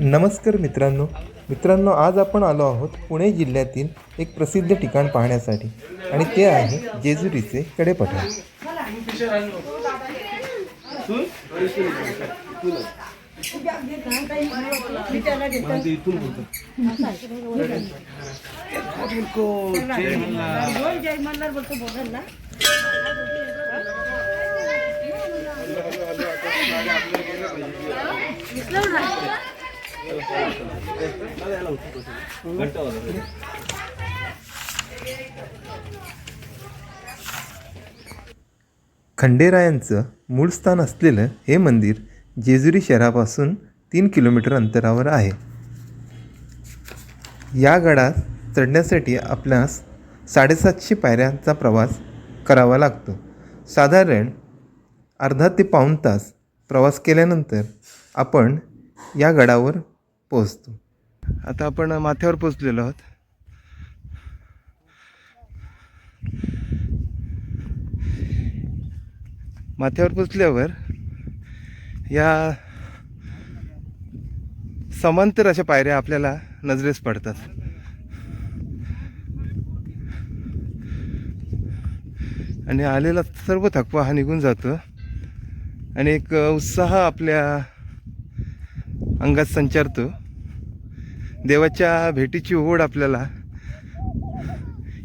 नमस्कार मित्रांनो. मित्रांनो आज आपण आलो आहोत पुणे जिल्ह्यातील एक प्रसिद्ध ठिकाण पाहण्यासाठी आणि ते आहे जेजुरीचे कडेपठार खंडेरायांचं मूळ स्थान असलेलं हे मंदिर जेजुरी शहरापासून तीन किलोमीटर अंतरावर आहे. या गडात चढण्यासाठी आपल्यास साडेसातशे पायऱ्यांचा प्रवास करावा लागतो. साधारण अर्धा ते पाऊण तास प्रवास केल्यानंतर आपण या गडावर पोहोचतो. आता आपण माथ्यावर पोचलेलो आहोत. माथ्यावर पोचल्यावर या समांतर अशा पायऱ्या आपल्याला नजरेस पडतात. आणि आलेला सर्व थकवा हा निघून जातो. आणि एक उत्साह आपल्या अंगात संचारतो. देवाच्या भेटीची ओढ आपल्याला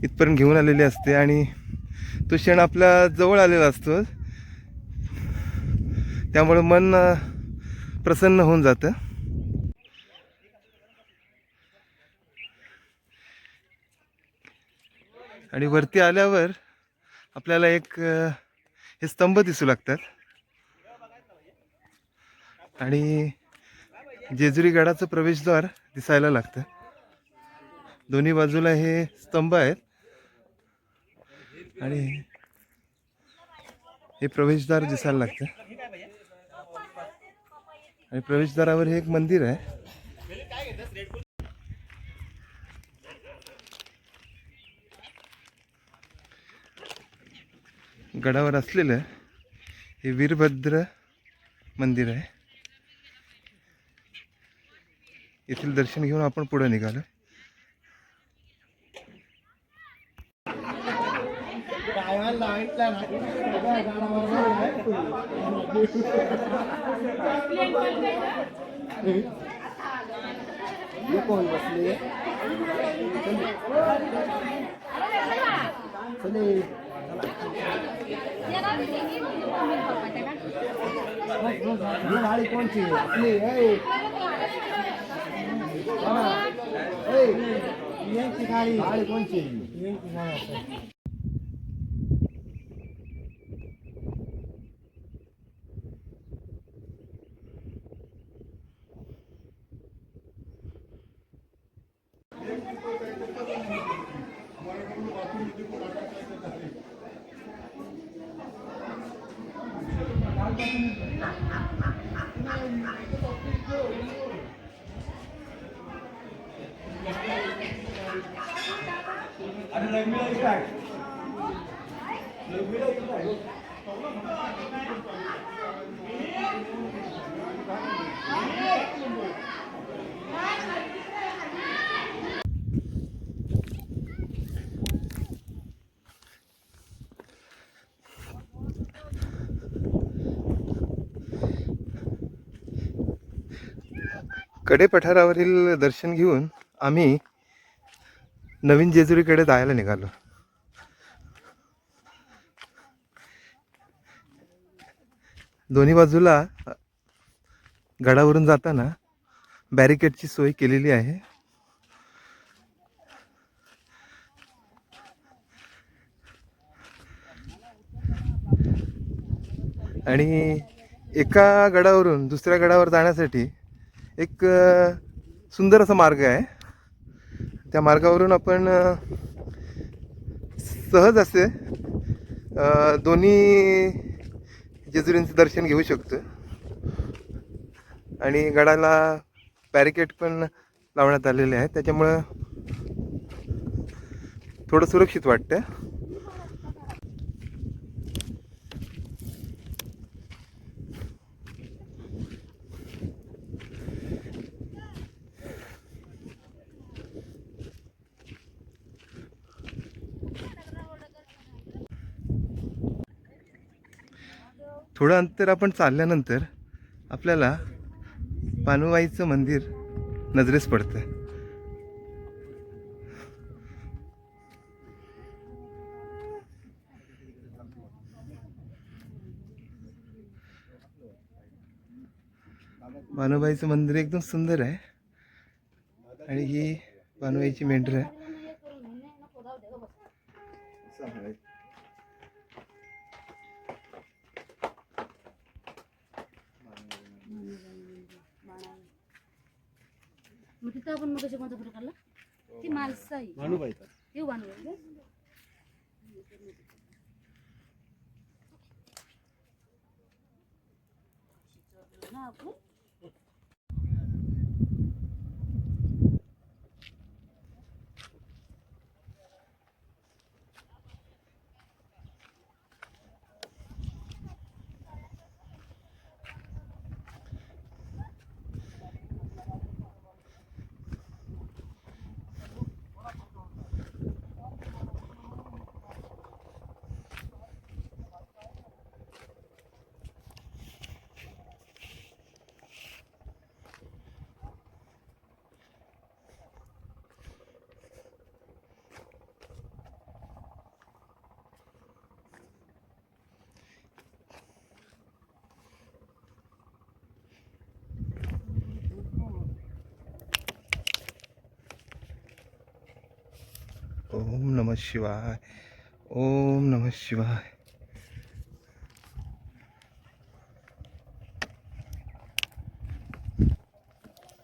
इथपर्यंत घेऊन आलेली असते आणि तो क्षण आपल्या जवळ आलेला असतो. त्यामुळे मन प्रसन्न होऊन जातं. आणि वरती आल्यावर आपल्याला एक हे स्तंभ दिसू लागतात. आणि जेजुरी गडाचं प्रवेशद्वार दिसायला लागतं. दोन्ही बाजूला हे स्तंभ आहेत. आणि हे प्रवेशद्वार दिसायला लागतं. आणि प्रवेशद्वारावर हे एक मंदिर आहे. गडावर असलेलं हे वीरभद्र मंदिर आहे. येथील दर्शन घेऊन आपण पुढे निघालो. कोण बसले 이행시 사이 빨리 꽂지 이행시 사이 Thank you. ऐ. कोणा? ऐ, यांची गाडी गाडी कोणची कडे पठारावरील दर्शन घेऊन आम्ही नवीन जेजुरीकडे जायला निघालो. दोन्ही बाजूला गडावरून जाताना बॅरिकेडची सोय केलेली आहे. आणि एका गडावरून दुसऱ्या गडावर जाण्यासाठी एक सुंदर असा मार्ग आहे. त्या मार्गावरून आपण सहज असे दोन्ही जेजुरींचं दर्शन घेऊ शकतो आणि गडाला पॅरिकेट पण लावण्यात आलेले आहे त्याच्यामुळं थोडं सुरक्षित वाटतं थोडं अंतर आपण चालल्यानंतर आपल्याला पानुबाईचं मंदिर नजरेस पडतं भानुबाईचं मंदिर एकदम सुंदर आहे. आणि ही भानुबाईची मेंढर. आहे तिथं आपण मग कशी कोणता फोटो काढला ती माणसं आहे हे? बांधलं ना आपण ओम नमः शिवाय ओम नमः शिवाय।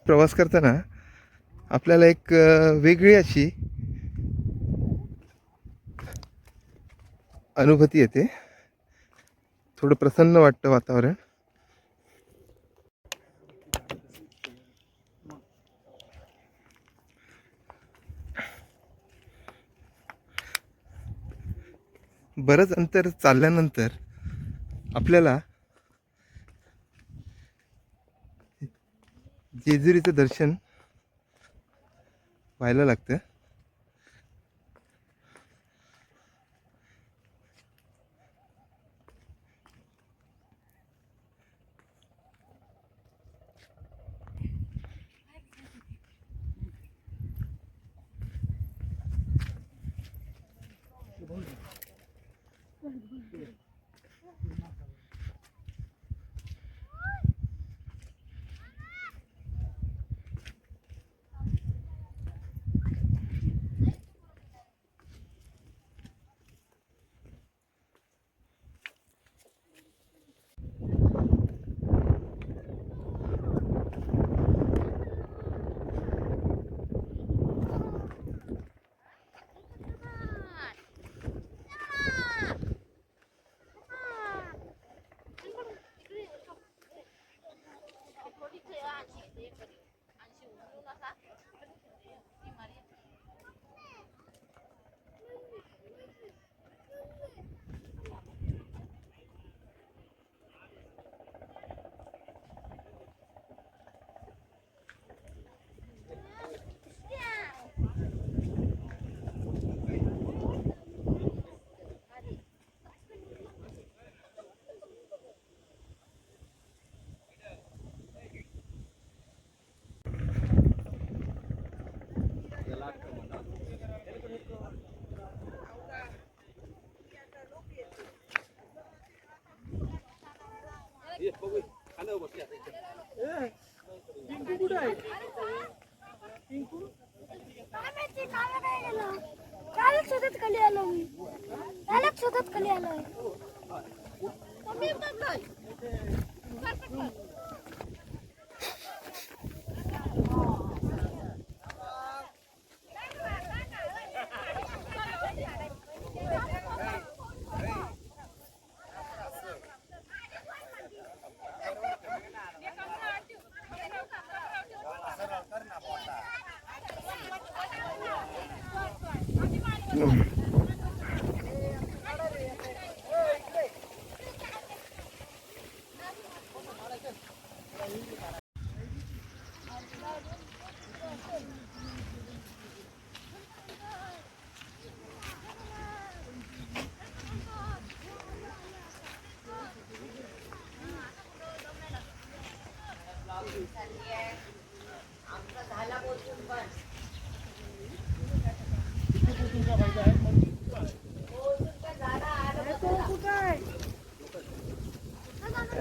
प्रवास करताना आपल्याला एक वेगळी अशी अनुभूती येते. थोडं प्रसन्न वाटतं वातावरण. बरंच अंतर चालल्यानंतर आपल्याला जेजुरीचं दर्शन व्हायला लागतं. ใช่ mãe. Comigo, mãe.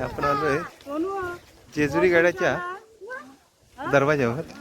आपण आलोय. जेजुरी गाड्याच्या दरवाज्यावर.